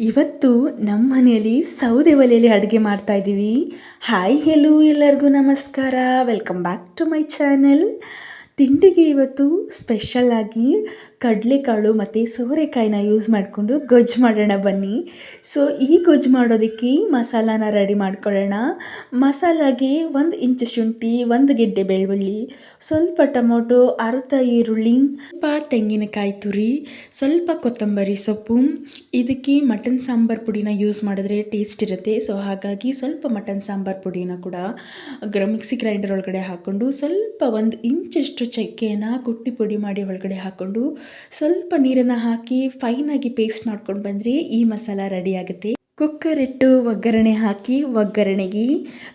ಇವತ್ತು ನಮ್ಮ ಮನೆಯಲ್ಲಿ ಸೌದೆ ಒಲೆಯಲ್ಲಿ ಅಡುಗೆ ಮಾಡ್ತಾ ಇದ್ದೀವಿ. ಹಾಯ್ ಹೆಲೋ ಎಲ್ಲರಿಗೂ ನಮಸ್ಕಾರ. Welcome back to my channel ತಿಂಡಿಗೆ ಇವತ್ತು ಸ್ಪೆಷಲ್ಲಾಗಿ ಕಡಲೆಕಾಳು ಮತ್ತು ಸೋರೆಕಾಯಿನ ಯೂಸ್ ಮಾಡಿಕೊಂಡು ಗೊಜ್ಜು ಮಾಡೋಣ ಬನ್ನಿ. ಸೊ ಈ ಗೊಜ್ಜು ಮಾಡೋದಕ್ಕೆ ಮಸಾಲಾನ ರೆಡಿ ಮಾಡ್ಕೊಳ್ಳೋಣ. ಮಸಾಲಾಗೆ ಒಂದು ಇಂಚು ಶುಂಠಿ, ಒಂದು ಗೆಡ್ಡೆ ಬೆಳ್ಳುಳ್ಳಿ, ಸ್ವಲ್ಪ ಟೊಮೊಟೊ, ಅರ್ಧ ಈರುಳ್ಳಿ, ಸ್ವಲ್ಪ ತೆಂಗಿನಕಾಯಿ ತುರಿ, ಸ್ವಲ್ಪ ಕೊತ್ತಂಬರಿ ಸೊಪ್ಪು, ಇದಕ್ಕೆ ಮಟನ್ ಸಾಂಬಾರು ಪುಡಿನ ಯೂಸ್ ಮಾಡಿದ್ರೆ ಟೇಸ್ಟ್ ಇರುತ್ತೆ. ಸೊ ಹಾಗಾಗಿ ಸ್ವಲ್ಪ ಮಟನ್ ಸಾಂಬಾರು ಪುಡಿನ ಕೂಡ ಗ್ರ ಮಿಕ್ಸಿ ಗ್ರೈಂಡರ್ ಒಳಗಡೆ ಹಾಕ್ಕೊಂಡು ಸ್ವಲ್ಪ ಒಂದು ಇಂಚಷ್ಟು ಚಕ್ಕೆಯನ್ನು ಕುಟ್ಟಿ ಪುಡಿ ಮಾಡಿ ಒಳಗಡೆ ಹಾಕ್ಕೊಂಡು ಸ್ವಲ್ಪ ನೀರನ್ನು ಹಾಕಿ ಫೈನಾಗಿ ಪೇಸ್ಟ್ ಮಾಡ್ಕೊಂಡು ಬಂದರೆ ಈ ಮಸಾಲ ರೆಡಿ ಆಗುತ್ತೆ. ಕುಕ್ಕರ್ ಇಟ್ಟು ಒಗ್ಗರಣೆ ಹಾಕಿ, ಒಗ್ಗರಣೆಗೆ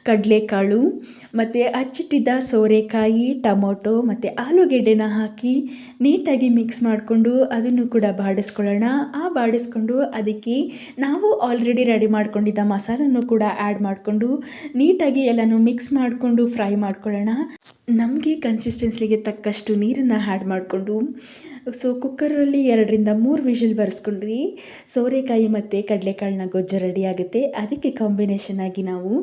ಕಡಲೆಕಾಳು ಮತ್ತು ಹಚ್ಚಿಟ್ಟಿದ್ದ ಸೋರೆಕಾಯಿ, ಟೊಮೊಟೊ ಮತ್ತು ಆಲೂಗೆಡ್ಡೆನ ಹಾಕಿ ನೀಟಾಗಿ ಮಿಕ್ಸ್ ಮಾಡಿಕೊಂಡು ಅದನ್ನು ಕೂಡ ಬಾಡಿಸ್ಕೊಳ್ಳೋಣ. ಆ ಬಾಡಿಸ್ಕೊಂಡು ಅದಕ್ಕೆ ನಾವು ಆಲ್ರೆಡಿ ರೆಡಿ ಮಾಡ್ಕೊಂಡಿದ್ದ ಮಸಾಲನ್ನು ಕೂಡ ಆ್ಯಡ್ ಮಾಡಿಕೊಂಡು ನೀಟಾಗಿ ಎಲ್ಲನೂ ಮಿಕ್ಸ್ ಮಾಡಿಕೊಂಡು ಫ್ರೈ ಮಾಡ್ಕೊಳ್ಳೋಣ. ನಮಗೆ ಕನ್ಸಿಸ್ಟೆನ್ಸಿಗೆ ತಕ್ಕಷ್ಟು ನೀರನ್ನು ಆ್ಯಡ್ ಮಾಡಿಕೊಂಡು ಸೊ ಕುಕ್ಕರಲ್ಲಿ ಎರಡರಿಂದ ಮೂರು ವಿಷಲ್ ಬರೆಸ್ಕೊಂಡ್ರಿ ಸೋರೆಕಾಯಿ ಮತ್ತು ಕಡಲೆಕಾಳನ್ನ ಗೊಜ್ಜು ರೆಡಿ ಆಗುತ್ತೆ. ಅದಕ್ಕೆ ಕಾಂಬಿನೇಷನ್ ಆಗಿ ನಾವು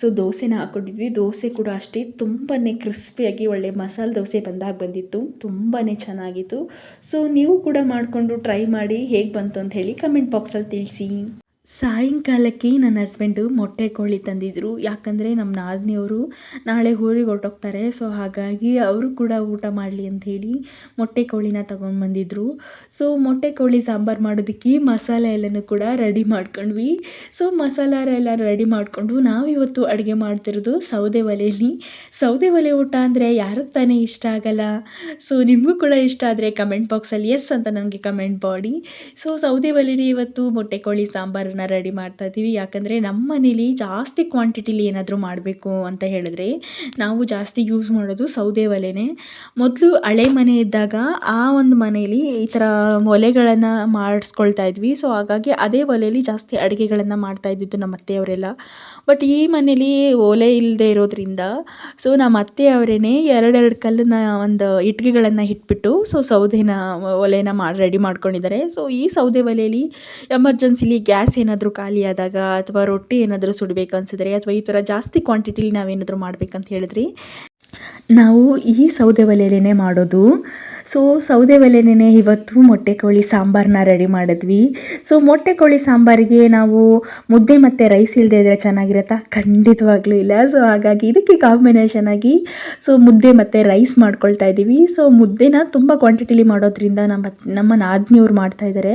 ಸೊ ದೋಸೆನ ಹಾಕ್ಕೊಂಡಿದ್ವಿ. ದೋಸೆ ಕೂಡ ಅಷ್ಟೇ ತುಂಬಾ ಕ್ರಿಸ್ಪಿಯಾಗಿ ಒಳ್ಳೆ ಮಸಾಲೆ ದೋಸೆ ಬಂದಾಗ ಬಂದಿತ್ತು. ತುಂಬಾ ಚೆನ್ನಾಗಿತ್ತು. ಸೊ ನೀವು ಕೂಡ ಮಾಡಿಕೊಂಡು ಟ್ರೈ ಮಾಡಿ ಹೇಗೆ ಬಂತು ಅಂತ ಹೇಳಿ ಕಮೆಂಟ್ ಬಾಕ್ಸಲ್ಲಿ ತಿಳಿಸಿ. ಸಾಯಂಕಾಲಕ್ಕೆ ನನ್ನ ಹಸ್ಬೆಂಡು ಮೊಟ್ಟೆ ಕೋಳಿ ತಂದಿದ್ದರು ಯಾಕಂದರೆ ನಮ್ಮ ನಾದಿನಿಯವರು ನಾಳೆ ಊರಿಗೆ ಹೊರಟೋಗ್ತಾರೆ. ಸೊ, ಹಾಗಾಗಿ ಅವರು ಕೂಡ ಊಟ ಮಾಡಲಿ ಹೇಳಿ ಮೊಟ್ಟೆ ಕೋಳಿನ ತಗೊಂಡು ಬಂದಿದ್ದರು ಸೊ, ಮೊಟ್ಟೆ ಕೋಳಿ ಸಾಂಬಾರು ಮಾಡೋದಕ್ಕೆ ಮಸಾಲೆ ಎಲ್ಲನೂ ಕೂಡ ರೆಡಿ ಮಾಡ್ಕೊಂಡ್ವಿ. ಸೊ, ಮಸಾಲ ಎಲ್ಲ ರೆಡಿ ಮಾಡಿಕೊಂಡು ನಾವಿವತ್ತು ಅಡುಗೆ ಮಾಡ್ತಿರೋದು ಸೌದೆ ಒಲೆಯಲ್ಲಿ. ಸೌದೆ ಒಲೆ ಊಟ ಅಂದರೆ ಯಾರು ತಾನೇ ಇಷ್ಟ ಆಗಲ್ಲ. ಸೊ, ನಿಮಗೂ ಕೂಡ ಇಷ್ಟ ಆದರೆ ಕಮೆಂಟ್ ಬಾಕ್ಸಲ್ಲಿ ಎಸ್ ಅಂತ ನನಗೆ ಕಮೆಂಟ್ ಮಾಡಿ. ಸೊ, ಸೌದೆ ಒಲೆಯಲ್ಲಿ ಇವತ್ತು ಮೊಟ್ಟೆ ಕೋಳಿ ಸಾಂಬಾರನ್ನ ರೆಡಿ ಮಾಡ್ತಾ ಇದ್ದೀವಿ. ಯಾಕಂದರೆ ನಮ್ಮ ಮನೇಲಿ ಜಾಸ್ತಿ ಕ್ವಾಂಟಿಟಿಲಿ ಏನಾದರೂ ಮಾಡಬೇಕು ಅಂತ ಹೇಳಿದ್ರೆ ನಾವು ಜಾಸ್ತಿ ಯೂಸ್ ಮಾಡೋದು ಸೌದೆ ಒಲೆನೇ. ಮೊದಲು ಹಳೆ ಮನೆ ಇದ್ದಾಗ ಆ ಒಂದು ಮನೇಲಿ ಈ ಥರ ಒಲೆಗಳನ್ನು ಮಾಡಿಸ್ಕೊಳ್ತಾ ಇದ್ವಿ. ಸೊ ಹಾಗಾಗಿ ಅದೇ ಒಲೆಯಲ್ಲಿ ಜಾಸ್ತಿ ಅಡುಗೆಗಳನ್ನು ಮಾಡ್ತಾ ಇದ್ದಿದ್ದು ನಮ್ಮ ಅತ್ತೆಯವರೆಲ್ಲ. ಬಟ್ ಈ ಮನೇಲಿ ಒಲೆ ಇಲ್ಲದೆ ಇರೋದ್ರಿಂದ ಸೊ ನಮ್ಮ ಅತ್ತೆಯವರೇನೆ ಎರಡೆರಡು ಕಲ್ಲನ್ನ ಒಂದು ಇಟ್ಟಿಗೆಗಳನ್ನು ಇಟ್ಬಿಟ್ಟು ಸೊ ಸೌದೆನ, ಒಲೆನ ಮಾಡಿ ರೆಡಿ ಮಾಡ್ಕೊಂಡಿದ್ದಾರೆ. ಸೊ ಈ ಸೌದೆ ಒಲೆಯಲ್ಲಿ ಎಮರ್ಜೆನ್ಸಿಲಿ ಗ್ಯಾಸ್ ಏನಾದರೂ ಖಾಲಿಯಾದಾಗ ಅಥವಾ ರೊಟ್ಟಿ ಏನಾದರೂ ಸುಡಬೇಕು ಅನಿಸಿದ್ರೆ ಅಥವಾ ಈ ಥರ ಜಾಸ್ತಿ ಕ್ವಾಂಟಿಟಿಲಿ ನಾವೇನಾದರೂ ಮಾಡ್ಬೇಕಂತ ಹೇಳಿದ್ರಿ? ನಾವು ಈ ಸೌದೆ ಒಲೆಯಲ್ಲೇ ಮಾಡೋದು. ಸೊ ಸೌದೆ ಒಲೆಯೇ ಇವತ್ತು ಮೊಟ್ಟೆ ಕೋಳಿ ಸಾಂಬಾರನ್ನ ರೆಡಿ ಮಾಡಿದ್ವಿ. ಸೊ ಮೊಟ್ಟೆ ಕೋಳಿ ಸಾಂಬಾರಿಗೆ ನಾವು ಮುದ್ದೆ ಮತ್ತು ರೈಸ್ ಇಲ್ಲದೆ ಇದ್ದರೆ ಚೆನ್ನಾಗಿರುತ್ತಾ? ಖಂಡಿತವಾಗ್ಲೂ ಇಲ್ಲ. ಸೊ ಹಾಗಾಗಿ ಇದಕ್ಕೆ ಕಾಂಬಿನೇಷನ್ ಆಗಿ ಸೊ ಮುದ್ದೆ ಮತ್ತು ರೈಸ್ ಮಾಡ್ಕೊಳ್ತಾ ಇದ್ದೀವಿ ಸೊ ಮುದ್ದೆನ ತುಂಬ ಕ್ವಾಂಟಿಟಿಲಿ ಮಾಡೋದ್ರಿಂದ ನಮ್ಮ ನಮ್ಮ ನಾದಿನಿಯವ್ರು ಮಾಡ್ತಾಯಿದ್ದಾರೆ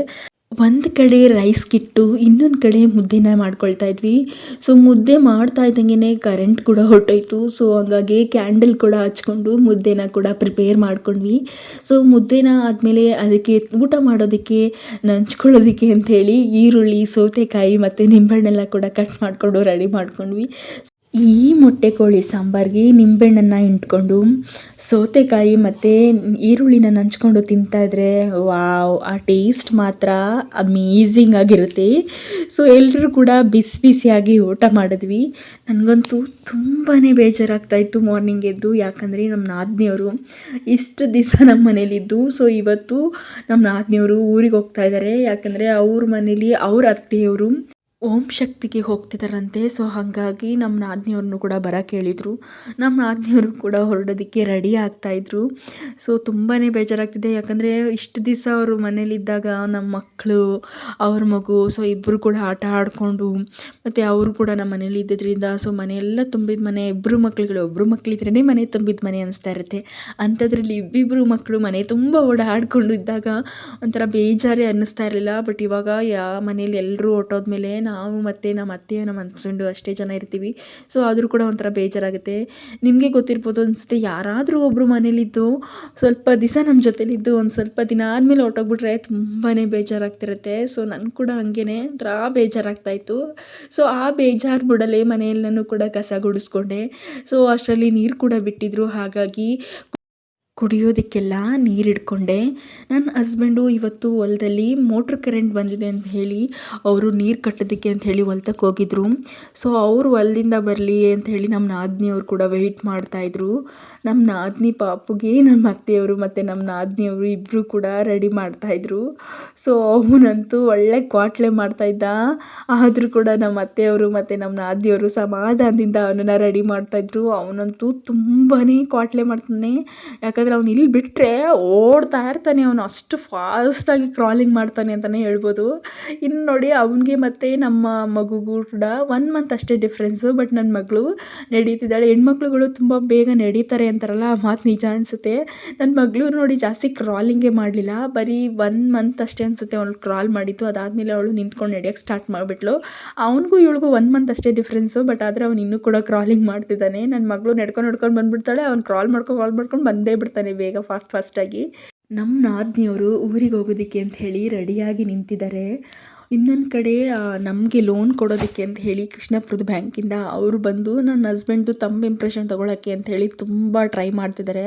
ಒಂದು ಕಡೆ ರೈಸ್ಗಿಟ್ಟು ಇನ್ನೊಂದು ಕಡೆ ಮುದ್ದೆನ ಮಾಡ್ಕೊಳ್ತಾ ಇದ್ವಿ. ಸೊ ಮುದ್ದೆ ಮಾಡ್ತಾ ಇದ್ದಂಗೆ ಕರೆಂಟ್ ಕೂಡ ಹೊರಟೋಯ್ತು. ಸೊ ಹಂಗಾಗಿ ಕ್ಯಾಂಡಲ್ ಕೂಡ ಹಚ್ಕೊಂಡು ಮುದ್ದೆನ ಕೂಡ ಪ್ರಿಪೇರ್ ಮಾಡ್ಕೊಂಡ್ವಿ. ಸೊ ಮುದ್ದೆನ ಆದಮೇಲೆ ಅದಕ್ಕೆ ಊಟ ಮಾಡೋದಕ್ಕೆ, ನಂಚ್ಕೊಳ್ಳೋದಕ್ಕೆ ಅಂಥೇಳಿ ಈರುಳ್ಳಿ, ಸೌತೆಕಾಯಿ ಮತ್ತು ನಿಂಬೆಹಣ್ಣೆಲ್ಲ ಕೂಡ ಕಟ್ ಮಾಡಿಕೊಂಡು ರೆಡಿ ಮಾಡ್ಕೊಂಡ್ವಿ. ಈ ಮೊಟ್ಟೆ ಕೋಳಿ ಸಾಂಬಾರಿಗೆ ನಿಂಬೆಹಣ್ಣನ್ನು ಹಿಂಡ್ಕೊಂಡು ಸೌತೆಕಾಯಿ ಮತ್ತು ಈರುಳ್ಳಿನ ನಂಚ್ಕೊಂಡು ತಿಂತಾಯಿದ್ರೆ ವಾವ್, ಆ ಟೇಸ್ಟ್ ಮಾತ್ರ ಅಮೇಝಿಂಗ್ ಆಗಿರುತ್ತೆ. ಸೊ ಎಲ್ಲರೂ ಕೂಡ ಬಿಸಿ ಬಿಸಿಯಾಗಿ ಊಟ ಮಾಡಿದ್ವಿ. ನನಗಂತೂ ತುಂಬಾ ಬೇಜಾರಾಗ್ತಾಯಿತ್ತು ಮಾರ್ನಿಂಗ್ ಎದ್ದು ಯಾಕಂದರೆ ನಮ್ಮ ನಾದಿನಿಯವರು ಇಷ್ಟು ದಿವಸ ನಮ್ಮ ಮನೇಲಿದ್ದು. ಸೊ, ಇವತ್ತು ನಮ್ಮ ನಾದಿನಿಯವರು ಊರಿಗೆ ಹೋಗ್ತಾ ಇದ್ದಾರೆ ಯಾಕಂದರೆ ಅವ್ರ ಮನೇಲಿ ಅವ್ರ ಅತ್ತೆಯವರು ಓಂ ಶಕ್ತಿಗೆ ಹೋಗ್ತಿದ್ದಾರಂತೆ ಸೊ ಹಾಗಾಗಿ ನಮ್ಮ ನಾದಿನಿಯವ್ರನ್ನೂ ಕೂಡ ಬರೋಕೆ ಹೇಳಿದರು ನಮ್ಮ ನಾದಿನಿಯವರು ಕೂಡ ಹೊರಡೋದಕ್ಕೆ ರೆಡಿ ಆಗ್ತಾಯಿದ್ರು ಸೊ ತುಂಬಾ ಬೇಜಾರಾಗ್ತಿದೆ. ಯಾಕಂದರೆ ಇಷ್ಟು ದಿವಸ ಅವರು ಮನೇಲಿದ್ದಾಗ ನಮ್ಮ ಮಕ್ಕಳು ಅವ್ರ ಮಗು ಸೊ ಇಬ್ಬರು ಕೂಡ ಆಟ ಆಡಿಕೊಂಡು, ಮತ್ತು ಅವರು ಕೂಡ ನಮ್ಮ ಮನೇಲಿ ಇದ್ದಿದ್ದರಿಂದ ಸೊ ಮನೆಯೆಲ್ಲ ತುಂಬಿದ ಮನೆ ಇಬ್ಬರು ಮಕ್ಕಳುಗಳು ಒಬ್ಬರು ಮಕ್ಕಳಿದ್ರೇ ಮನೆ ತುಂಬಿದ ಮನೆ ಅನಿಸ್ತಾ ಇರುತ್ತೆ. ಅಂಥದ್ರಲ್ಲಿ ಇಬ್ಬಿಬ್ಬರು ಮಕ್ಕಳು ಮನೆ ತುಂಬ ಓಡಾಡಿಕೊಂಡು ಇದ್ದಾಗ ಒಂಥರ ಬೇಜಾರೇ ಅನ್ನಿಸ್ತಾ ಇರಲಿಲ್ಲ. ಬಟ್ ಇವಾಗ ಯಾ ಮನೇಲಿ ಎಲ್ಲರೂ ಹೊಟ್ಟೋದ್ಮೇಲೆ ನಾವು ಮತ್ತು ನಮ್ಮ ಅತ್ತೆ ನಮ್ಮ ಹಸ್ಬೆಂಡು ಅಷ್ಟೇ ಜನ ಇರ್ತೀವಿ. ಸೊ ಆದರೂ ಕೂಡ ಒಂಥರ ಬೇಜಾರಾಗುತ್ತೆ. ನಿಮಗೆ ಗೊತ್ತಿರ್ಬೋದು ಅನಿಸುತ್ತೆ, ಯಾರಾದರೂ ಒಬ್ಬರು ಮನೇಲಿದ್ದು ಸ್ವಲ್ಪ ದಿವಸ ನಮ್ಮ ಜೊತೇಲಿದ್ದು ಒಂದು ಸ್ವಲ್ಪ ದಿನ ಆದಮೇಲೆ ಹೊರ್ಟೋಗ್ಬಿಟ್ರೆ ತುಂಬಾ ಬೇಜಾರಾಗ್ತಿರುತ್ತೆ. ಸೊ ನನಗೆ ಕೂಡ ಹಂಗೇ ಒಂಥರ ಬೇಜಾರಾಗ್ತಾಯಿತ್ತು. ಸೊ ಆ ಬೇಜಾರು ಬಿಡಲೇ ಮನೆಯಲ್ಲೂ ಕೂಡ ಕಸ ಗುಡಿಸ್ಕೊಂಡೆ. ಸೊ ಅಷ್ಟರಲ್ಲಿ ನೀರು ಕೂಡ ಬಿಟ್ಟಿದ್ರು. ಹಾಗಾಗಿ ಕುಡಿಯೋದಕ್ಕೆಲ್ಲ ನೀರು ಇಟ್ಕೊಂಡೆ ನನ್ನ ಹಸ್ಬೆಂಡು ಇವತ್ತು ಹೊಲದಲ್ಲಿ ಮೋಟ್ರ್ ಕರೆಂಟ್ ಬಂದಿದೆ ಅಂತ ಹೇಳಿ ಅವರು ನೀರು ಕಟ್ಟೋದಕ್ಕೆ ಅಂತ ಹೇಳಿ ಹೊಲ್ತಕ್ಕೆ ಹೋಗಿದ್ರು. ಸೊ ಅವರು ಹೊಲದಿಂದ ಬರಲಿ ಅಂತ ಹೇಳಿ ನಮ್ಮ ನಾದಿನಿಯವ್ರು ಕೂಡ ವೆಯ್ಟ್ ಮಾಡ್ತಾಯಿದ್ರು ನಮ್ಮ ನಾದಿನಿ ಪಾಪುಗೆ, ನಮ್ಮ ಅತ್ತೆಯವರು ಮತ್ತು ನಮ್ಮ ನಾದಿನಿಯವರು ಇಬ್ಬರು ಕೂಡ ರೆಡಿ ಮಾಡ್ತಾಯಿದ್ರು ಸೊ ಅವನಂತೂ ಒಳ್ಳೆ ಕ್ವಾಟ್ಲೆ ಮಾಡ್ತಾಯಿದ್ದ ಆದರೂ ಕೂಡ ನಮ್ಮ ಅತ್ತೆಯವರು ಮತ್ತು ನಮ್ಮ ನಾದಿಯವರು ಸಮಾಧಾನದಿಂದ ಅವನನ್ನು ರೆಡಿ ಮಾಡ್ತಾಯಿದ್ರು ಅವನಂತೂ ತುಂಬಾ ಕ್ವಾಟ್ಲೆ ಮಾಡ್ತಾನೆ. ಯಾಕಂದರೆ ಅವ್ನು ಇಲ್ಲಿ ಬಿಟ್ಟರೆ ಓಡ್ತಾ ಇರ್ತಾನೆ ಅವನು. ಅಷ್ಟು ಫಾಸ್ಟಾಗಿ ಕ್ರಾಲಿಂಗ್ ಮಾಡ್ತಾನೆ ಅಂತಲೇ ಹೇಳ್ಬೋದು. ಇನ್ನು ನೋಡಿ ಅವನಿಗೆ ಮತ್ತು ನಮ್ಮ ಮಗುಗೂ ಕೂಡ ಒನ್ ಮಂತ್ ಅಷ್ಟೇ ಡಿಫ್ರೆನ್ಸು ಬಟ್ ನನ್ನ ಮಗಳು ನಡೀತಿದ್ದಾಳೆ. ಹೆಣ್ಮಕ್ಳುಗಳು ತುಂಬ ಬೇಗ ನಡೀತಾರೆ ಅಂತಾರಲ್ಲ ಆ ಮಾತು ನಿಜ ಅನಿಸುತ್ತೆ. ನನ್ನ ಮಗಳು ನೋಡಿ ಜಾಸ್ತಿ ಕ್ರಾಲಿಂಗೇ ಮಾಡಲಿಲ್ಲ. ಬರೀ ಒನ್ ಮಂತ್ ಅಷ್ಟೇ ಅನಿಸುತ್ತೆ ಅವಳು ಕ್ರಾಲ್ ಮಾಡಿದ್ದು. ಅದಾದಮೇಲೆ ಅವಳು ನಿಂತ್ಕೊಂಡು ನಡೆಯೋಕ್ಕೆ ಸ್ಟಾರ್ಟ್ ಮಾಡಿಬಿಟ್ಲು. ಅವನಿಗೂ ಇವಳಿಗೂ ಒನ್ ಮಂತ್ ಅಷ್ಟೇ ಡಿಫ್ರೆನ್ಸು ಬಟ್ ಆದರೆ ಅವನು ಇನ್ನೂ ಕೂಡ ಕ್ರಾಲಿಂಗ್ ಮಾಡ್ತಿದ್ದಾನೆ. ನನ್ನ ಮಗಳು ನಡ್ಕೊಂಡು ನಡ್ಕೊಂಡು ಬಂದುಬಿಡ್ತಾಳೆ. ಅವ್ನು ಕ್ರಾಲ್ ಮಾಡ್ಕೊಂಡು ಕಾಲ್ ಮಾಡ್ಕೊಂಡು ಬಂದೇ ಬಿಡ್ತಾನೆ ಬೇಗ ಫಾಸ್ಟ್ ಫಾಸ್ಟಾಗಿ ನಮ್ಮ ನಾದಿನಿಯವರು ಊರಿಗೆ ಹೋಗೋದಕ್ಕೆ ಅಂತ ಹೇಳಿ ರೆಡಿಯಾಗಿ ನಿಂತಿದ್ದಾರೆ ಇನ್ನೊಂದು ಕಡೆ ನಮಗೆ ಲೋನ್ ಕೊಡೋದಕ್ಕೆ ಅಂತ ಹೇಳಿ ಕೃಷ್ಣಪುರದ ಬ್ಯಾಂಕಿಂದ ಅವರು ಬಂದು ನನ್ನ ಹಸ್ಬೆಂಡ್ದು ತಮ್ಮ ಇಂಪ್ರೆಷನ್ ತೊಗೊಳಕ್ಕೆ ಅಂತ ಹೇಳಿ ತುಂಬ ಟ್ರೈ ಮಾಡ್ತಿದ್ದಾರೆ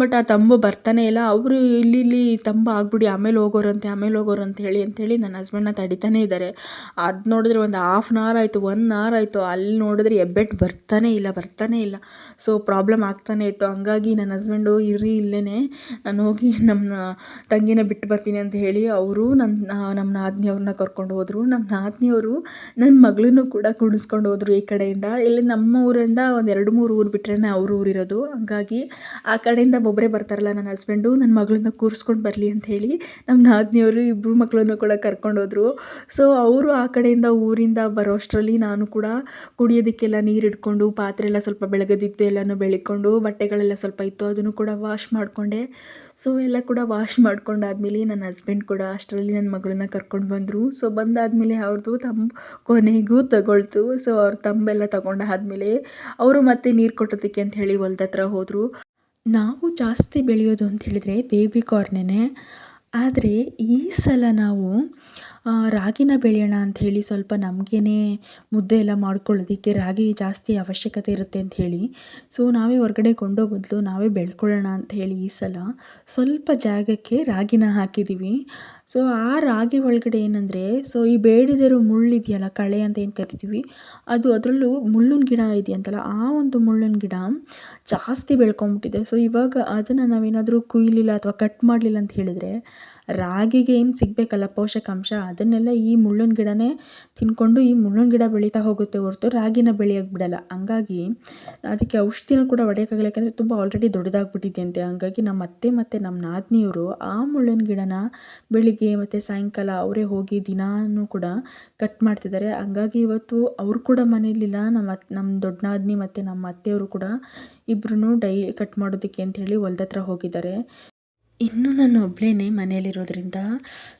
ಬಟ್ ಆ ತಂಬು ಬರ್ತಾನೆ ಇಲ್ಲ. ಅವರು ಇಲ್ಲಿ ಇಲ್ಲಿ ತಂಬು ಆಗ್ಬಿಡಿ, ಆಮೇಲೆ ಹೋಗೋರಂತೆ, ಆಮೇಲೆ ಹೋಗೋರಂತ ಹೇಳಿ ಅಂತೇಳಿ ನನ್ನ ಹಸ್ಬೆಂಡ್ನ ತಡಿತಾನೇ ಇದ್ದಾರೆ ಅದು ನೋಡಿದ್ರೆ ಒಂದು ಹಾಫ್ ಆನ್ ಅವರ್ ಆಯಿತು ಒನ್ ಅವರ್ ಆಯಿತು. ಅಲ್ಲಿ ನೋಡಿದ್ರೆ ಎಬ್ಬೆಟ್ ಬರ್ತಾನೆ ಇಲ್ಲ ಬರ್ತಾನೆ ಇಲ್ಲ. ಸೊ ಪ್ರಾಬ್ಲಮ್ ಆಗ್ತಾನೆ ಇತ್ತು. ಹಂಗಾಗಿ ನನ್ನ ಹಸ್ಬೆಂಡು ಇರ್ರಿ ಇಲ್ಲೇ ನಾನು ಹೋಗಿ ನಮ್ಮ ತಂಗಿನ ಬಿಟ್ಟು ಬರ್ತೀನಿ ಅಂತ ಹೇಳಿ ಅವರು ನನ್ನ ನಮ್ಮ ನಾದಿನಿಯವ್ರನ್ನ ಕರ್ಕೊಂಡು ಹೋದರು. ನಮ್ಮ ನಾದಿನಿಯವರು ನನ್ನ ಮಗಳನ್ನೂ ಕೂಡ ಕುಣಿಸ್ಕೊಂಡು ಹೋದರು ಈ ಕಡೆಯಿಂದ. ಇಲ್ಲಿ ನಮ್ಮ ಊರಿಂದ ಒಂದು ಎರಡು ಮೂರು ಊರು ಬಿಟ್ರೇ ಅವ್ರ ಊರಿರೋದು ಹಂಗಾಗಿ ಆ ಕಡೆಯಿಂದ ಒಬ್ಬರೇ ಬರ್ತಾರಲ್ಲ ನನ್ನ ಹಸ್ಬೆಂಡು ನನ್ನ ಮಗಳನ್ನ ಕೂರಿಸ್ಕೊಂಡು ಬರಲಿ ಅಂತ ಹೇಳಿ ನಮ್ಮ ನಾದಿನಿಯವರು ಇಬ್ಬರು ಮಕ್ಕಳನ್ನು ಕೂಡ ಕರ್ಕೊಂಡು ಹೋದರು. ಸೊ ಅವರು ಆ ಕಡೆಯಿಂದ ಊರಿಂದ ಬರೋ ಅಷ್ಟರಲ್ಲಿ ನಾನು ಕೂಡ ಕುಡಿಯೋದಕ್ಕೆಲ್ಲ ನೀರು ಇಟ್ಕೊಂಡು ಪಾತ್ರೆ ಎಲ್ಲ ಸ್ವಲ್ಪ ಬೆಳಗದಿತ್ತು ಎಲ್ಲನೂ ಬೆಳಿಕೊಂಡು, ಬಟ್ಟೆಗಳೆಲ್ಲ ಸ್ವಲ್ಪ ಇತ್ತು ಅದನ್ನು ಕೂಡ ವಾಶ್ ಮಾಡಿಕೊಂಡೆ. ಸೊ ಎಲ್ಲ ಕೂಡ ವಾಶ್ ಮಾಡ್ಕೊಂಡಾದ್ಮೇಲೆ ನನ್ನ ಹಸ್ಬೆಂಡ್ ಕೂಡ ಅಷ್ಟರಲ್ಲಿ ನನ್ನ ಮಗಳನ್ನ ಕರ್ಕೊಂಡು ಬಂದರು. ಸೊ ಬಂದಾದಮೇಲೆ ಅವ್ರದ್ದು ತಮ್ಮ ಕೊನೆಗೂ ತಗೊಳ್ತು. ಸೊ ಅವ್ರ ತಂಬೆಲ್ಲ ತಗೊಂಡಾದ್ಮೇಲೆ ಅವರು ಮತ್ತೆ ನೀರು ಕೊಟ್ಟೋದಕ್ಕೆ ಅಂತ ಹೇಳಿ ಹೊಲ್ದ ಹತ್ರ ಹೋದರು. ನಾವು ಜಾಸ್ತಿ ಬೆಳೆಯೋದು ಅಂತ ಹೇಳಿದರೆ ಬೇಬಿ ಕಾರ್ನೇ ಆದರೆ ಈ ಸಲ ನಾವು ರಾಗಿನ ಬೆಳೆಯೋಣ ಹೇಳಿ ಸ್ವಲ್ಪ ನಮಗೇನೆ ಮುದ್ದೆ ಎಲ್ಲ ಮಾಡ್ಕೊಳ್ಳೋದಕ್ಕೆ ರಾಗಿ ಜಾಸ್ತಿ ಅವಶ್ಯಕತೆ ಇರುತ್ತೆ ಅಂತ ಹೇಳಿ. ಸೊ ನಾವೇ ಹೊರಗಡೆ ಕೊಂಡೋ ಬದಲು ನಾವೇ ಬೆಳ್ಕೊಳ್ಳೋಣ ಅಂತ ಹೇಳಿ ಈ ಸಲ ಸ್ವಲ್ಪ ಜಾಗಕ್ಕೆ ರಾಗಿನ ಹಾಕಿದ್ದೀವಿ ಸೊ ಆ ರಾಗಿ ಒಳಗಡೆ ಏನಂದರೆ ಸೊ ಈ ಬೇಡದಿರೋ ಮುಳ್ಳಿದೆಯಲ್ಲ ಕಳೆ ಅಂತ ಏನು ಕರಿತೀವಿ, ಅದು ಅದರಲ್ಲೂ ಮುಳ್ಳಿನ ಗಿಡ ಇದೆಯಂತಲ್ಲ, ಆ ಒಂದು ಮುಳ್ಳಿನ ಗಿಡ ಜಾಸ್ತಿ ಬೆಳ್ಕೊಂಬಿಟ್ಟಿದೆ. ಸೊ ಇವಾಗ ಅದನ್ನು ನಾವೇನಾದರೂ ಕುಯ್ಲಿಲ್ಲ ಅಥವಾ ಕಟ್ ಮಾಡಲಿಲ್ಲ ಅಂತ ಹೇಳಿದರೆ ರಾಗಿಗೆ ಏನು ಸಿಗಬೇಕಲ್ಲ ಪೋಷಕಾಂಶ? ಅದನ್ನೆಲ್ಲ ಈ ಮುಳ್ಳಿನ ಗಿಡನೇ ತಿನ್ಕೊಂಡು ಈ ಮುಳ್ಳಿನ ಗಿಡ ಬೆಳೀತಾ ಹೋಗುತ್ತೆ ಹೊರತು ರಾಗಿನ ಬೆಳೆಯೋಕ್ಕೆ ಬಿಡಲ್ಲ. ಹಂಗಾಗಿ ಅದಕ್ಕೆ ಔಷಧಿನೂ ಕೂಡ ಹೊಡೆಯೋಕ್ಕಾಗಲ್ಲ ಯಾಕಂದರೆ ತುಂಬ ಆಲ್ರೆಡಿ ದೊಡ್ಡದಾಗ್ಬಿಟ್ಟಿದೆಯಂತೆ. ಹಂಗಾಗಿ ನಮ್ಮ ಅತ್ತೆ ಮತ್ತು ನಮ್ಮ ನಾದಿನಿಯವರು ಆ ಮುಳ್ಳಿನ ಗಿಡನ ಬೆಳಿಗ್ಗೆ ಮತ್ತು ಸಾಯಂಕಾಲ ಅವರೇ ಹೋಗಿ ದಿನಾನೂ ಕೂಡ ಕಟ್ ಮಾಡ್ತಿದ್ದಾರೆ. ಹಂಗಾಗಿ ಇವತ್ತು ಅವರು ಕೂಡ ಮನೇಲಿಲ್ಲ ನಮ್ಮ ಅತ್, ನಮ್ಮ ದೊಡ್ಡ ನಾದಿನಿ ಮತ್ತು ನಮ್ಮ ಅತ್ತೆಯವರು ಕೂಡ ಇಬ್ಬರೂ ಡೈ ಕಟ್ ಮಾಡೋದಕ್ಕೆ ಅಂಥೇಳಿ ಹೇಳಿ ಹೊಲ್ದ ಹತ್ರ ಹೋಗಿದ್ದಾರೆ. ಇನ್ನು ನಾನು ಒಬ್ಬಳೇ ಮನೇಲಿರೋದ್ರಿಂದ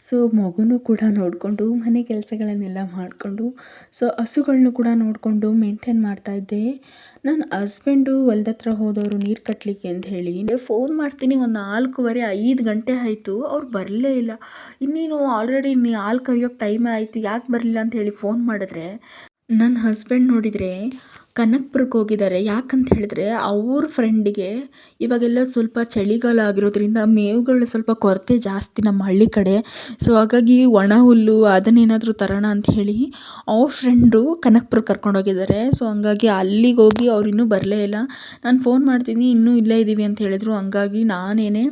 ಸೊ ಮಗುನೂ ಕೂಡ ನೋಡಿಕೊಂಡು ಮನೆ ಕೆಲಸಗಳನ್ನೆಲ್ಲ ಮಾಡಿಕೊಂಡು ಸೊ ಹಸುಗಳನ್ನೂ ಕೂಡ ನೋಡಿಕೊಂಡು ಮೇಂಟೈನ್ ಮಾಡ್ತಾಯಿದ್ದೆ ನನ್ನ ಹಸ್ಬೆಂಡು ಹೊಲ್ದ ಹತ್ರ ಹೋದವರು ನೀರು ಕಟ್ಟಲಿಕ್ಕೆ ಅಂತ ಹೇಳಿ ಫೋನ್ ಮಾಡ್ತೀನಿ ಒಂದು ನಾಲ್ಕೂವರೆ, ಐದು ಗಂಟೆ ಆಯಿತು, ಅವ್ರು ಬರಲೇ ಇಲ್ಲ. ಇನ್ನೇನು ಆಲ್ರೆಡಿ ನೀ ಹಾಲು ಕರಿಯೋಕ್ಕೆ ಟೈಮ್ ಆಯಿತು, ಯಾಕೆ ಬರಲಿಲ್ಲ ಅಂತ ಹೇಳಿ ಫೋನ್ ಮಾಡಿದ್ರೆ ನನ್ನ ಹಸ್ಬೆಂಡ್ ನೋಡಿದರೆ ಕನಕಪುರಕ್ಕೆ ಹೋಗಿದ್ದಾರೆ ಯಾಕಂತ ಹೇಳಿದ್ರೆ ಅವ್ರ ಫ್ರೆಂಡಿಗೆ ಇವಾಗೆಲ್ಲ ಸ್ವಲ್ಪ ಚಳಿಗಾಲ ಆಗಿರೋದ್ರಿಂದ ಮೇವುಗಳು ಸ್ವಲ್ಪ ಕೊರತೆ ಜಾಸ್ತಿ ನಮ್ಮ ಹಳ್ಳಿ ಕಡೆ. ಸೊ ಹಾಗಾಗಿ ಒಣ ಹುಲ್ಲು ಅದನ್ನೇನಾದರೂ ತರೋಣ ಅಂತ ಹೇಳಿ ಅವ್ರ ಫ್ರೆಂಡು ಕನಕಪುರಕ್ಕೆ ಕರ್ಕೊಂಡು ಹೋಗಿದ್ದಾರೆ ಸೊ ಹಂಗಾಗಿ ಅಲ್ಲಿಗೆ ಹೋಗಿ ಅವ್ರು ಇನ್ನೂ ಬರಲೇ ಇಲ್ಲ. ನಾನು ಫೋನ್ ಮಾಡ್ತೀನಿ, ಇನ್ನೂ ಇಲ್ಲೇ ಇದ್ದೀವಿ ಅಂತ ಹೇಳಿದರು. ಹಂಗಾಗಿ ನಾನೇನೆ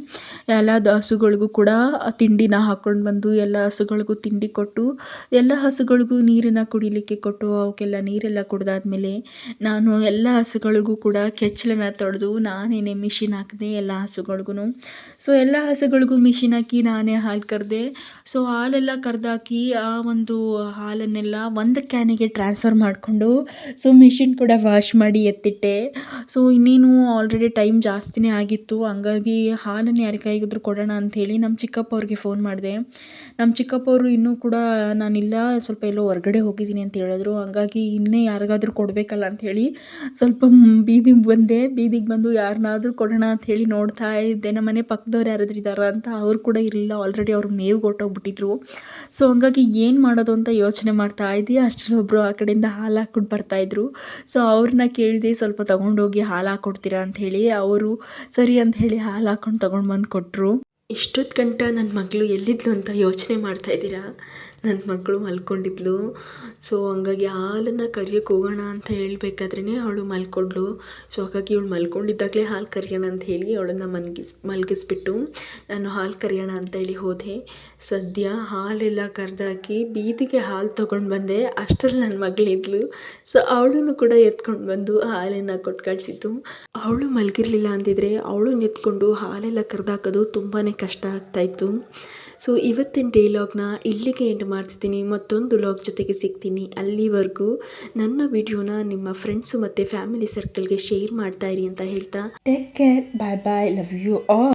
ಎಲ್ಲ ಹಸುಗಳಿಗೂ ಕೂಡ ತಿಂಡಿನ ಹಾಕ್ಕೊಂಡು ಬಂದು ಎಲ್ಲ ಹಸುಗಳಿಗೂ ತಿಂಡಿ ಕೊಟ್ಟು, ಎಲ್ಲ ಹಸುಗಳಿಗೂ ನೀರನ್ನು ಕುಡಿಲಿಕ್ಕೆ ಕೊಟ್ಟು, ಅವಕ್ಕೆಲ್ಲ ನೀರೆಲ್ಲ ಕುಡಿದಾದ್ಮೇಲೆ ನಾನು ಎಲ್ಲ ಹಸುಗಳಿಗೂ ಕೂಡ ಕೆಚ್ಚಲನ್ನ ತೊಳೆದು ನಾನೇನೆ ಮಿಷಿನ್ ಹಾಕಿದೆ ಎಲ್ಲ ಹಸುಗಳ್ಗೂ ಸೊ ಎಲ್ಲ ಹಸುಗಳಿಗೂ ಮಿಷಿನ್ ಹಾಕಿ ನಾನೇ ಹಾಲು ಕರೆದೆ. ಸೊ ಹಾಲೆಲ್ಲ ಕರೆದಾಕಿ ಆ ಒಂದು ಹಾಲನ್ನೆಲ್ಲ ಒಂದು ಕ್ಯಾನಿಗೆ ಟ್ರಾನ್ಸ್ಫರ್ ಮಾಡಿಕೊಂಡು ಸೊ ಮಿಷಿನ್ ಕೂಡ ವಾಶ್ ಮಾಡಿ ಎತ್ತಿಟ್ಟೆ. ಸೊ ಇನ್ನೇನು ಆಲ್ರೆಡಿ ಟೈಮ್ ಜಾಸ್ತಿನೇ ಆಗಿತ್ತು. ಹಂಗಾಗಿ ಹಾಲನ್ನು ಯಾರ ಕೈಗಾದರೂ ಕೊಡೋಣ ಅಂಥೇಳಿ ನಮ್ಮ ಚಿಕ್ಕಪ್ಪ ಅವ್ರಿಗೆ ಫೋನ್ ಮಾಡಿದೆ. ನಮ್ಮ ಚಿಕ್ಕಪ್ಪ ಅವರು ಇನ್ನೂ ಕೂಡ ನಾನಿಲ್ಲ, ಸ್ವಲ್ಪ ಎಲ್ಲೋ ಹೊರಗಡೆ ಹೋಗಿದ್ದೀನಿ ಅಂತ ಹೇಳಿದ್ರು. ಹಂಗಾಗಿ ಇನ್ನೇ ಯಾರಿಗಾದ್ರೂ ಕೊಡಬೇಕಲ್ಲ ಅಂತ ಅಂಥೇಳಿ ಸ್ವಲ್ಪ ಬೀದಿಗೆ ಬಂದೆ. ಬೀದಿಗೆ ಬಂದು ಯಾರನ್ನಾದ್ರೂ ಕೊಡೋಣ ಅಂಥೇಳಿ ನೋಡ್ತಾ ಇದ್ದೆ. ನಮ್ಮ ಮನೆ ಪಕ್ಕದವ್ರು ಯಾರಾದ್ರೂ ಇದ್ದಾರ ಅಂತ ಅವ್ರು ಕೂಡ ಇರಲಿಲ್ಲ. ಆಲ್ರೆಡಿ ಅವ್ರು ಮೇವು ಹೊರ್ಟೋಗ್ಬಿಟ್ಟಿದ್ರು ಸೊ ಹಂಗಾಗಿ ಏನು ಮಾಡೋದು ಅಂತ ಯೋಚನೆ ಮಾಡ್ತಾ ಇದ್ದೆ ಅಷ್ಟರೊಬ್ಬರು ಆ ಕಡೆಯಿಂದ ಹಾಲು ಹಾಕ್ಬಿಟ್ಟು ಬರ್ತಾಯಿದ್ರು ಸೊ ಅವ್ರನ್ನ ಕೇಳಿದೆ ಸ್ವಲ್ಪ ತೊಗೊಂಡೋಗಿ ಹಾಲು ಹಾಕ್ಕೊಡ್ತೀರಾ ಅಂಥೇಳಿ ಅವರು ಸರಿ ಅಂತ ಹೇಳಿ ಹಾಲು ಹಾಕ್ಕೊಂಡು ತೊಗೊಂಡು ಬಂದು ಕೊಟ್ಟರು ಎಷ್ಟೊತ್ತು ಗಂಟ ನನ್ನ ಮಗಳು ಎಲ್ಲಿದ್ಲು ಅಂತ ಯೋಚನೆ ಮಾಡ್ತಾ ಇದ್ದೀರಾ? ನನ್ನ ಮಗಳು ಮಲ್ಕೊಂಡಿದ್ಲು. ಸೊ ಹಂಗಾಗಿ ಹಾಲನ್ನು ಕರಿಯೋಕ್ಕೆ ಹೋಗೋಣ ಅಂತ ಹೇಳ್ಬೇಕಾದ್ರೇ ಅವಳು ಮಲ್ಕೊಂಡ್ಳು. ಸೊ ಹಾಗಾಗಿ ಇವಳು ಮಲ್ಕೊಂಡಿದ್ದಾಗಲೇ ಹಾಲು ಕರಿಯೋಣ ಅಂತ ಹೇಳಿ ಅವಳನ್ನು ಮಲ್ಗಿಸ್, ಮಲಗಿಸ್ಬಿಟ್ಟು ನಾನು ಹಾಲು ಕರಿಯೋಣ ಅಂತ ಹೇಳಿ ಹೋದೆ. ಸದ್ಯ ಹಾಲೆಲ್ಲ ಕರೆದಾಕಿ ಬೀದಿಗೆ ಹಾಲು ತೊಗೊಂಡು ಬಂದೆ. ಅಷ್ಟರಲ್ಲಿ ನನ್ನ ಮಗಳಿದ್ಲು ಸೊ ಅವಳನ್ನು ಕೂಡ ಎತ್ಕೊಂಡು ಬಂದು ಹಾಲನ್ನು ಕೊಟ್ಟು ಕಳಿಸಿದ್ದು ಅವಳು ಮಲಗಿರಲಿಲ್ಲ ಅಂದಿದ್ರೆ ಅವಳು ಎತ್ಕೊಂಡು ಹಾಲೆಲ್ಲ ಕರೆದಾಕೋದು ತುಂಬಾ ಕಷ್ಟ ಆಗ್ತಾಯಿತ್ತು ಸೊ ಇವತ್ತಿನ ಡೈಲಾಗ್ನ ಇಲ್ಲಿಗೆ ಎಂಡ್ ಮಾಡ್ತಿದ್ದೀನಿ. ಮತ್ತೊಂದು ಲಾಗ್ ಜೊತೆಗೆ ಸಿಗ್ತೀನಿ. ಅಲ್ಲಿವರೆಗೂ ನನ್ನ ವಿಡಿಯೋನ ನಿಮ್ಮ ಫ್ರೆಂಡ್ಸು ಮತ್ತು ಫ್ಯಾಮಿಲಿ ಸರ್ಕಲ್ಗೆ ಶೇರ್ ಮಾಡ್ತಾ ಇರಿ ಅಂತ ಹೇಳ್ತಾ take care bye bye love you all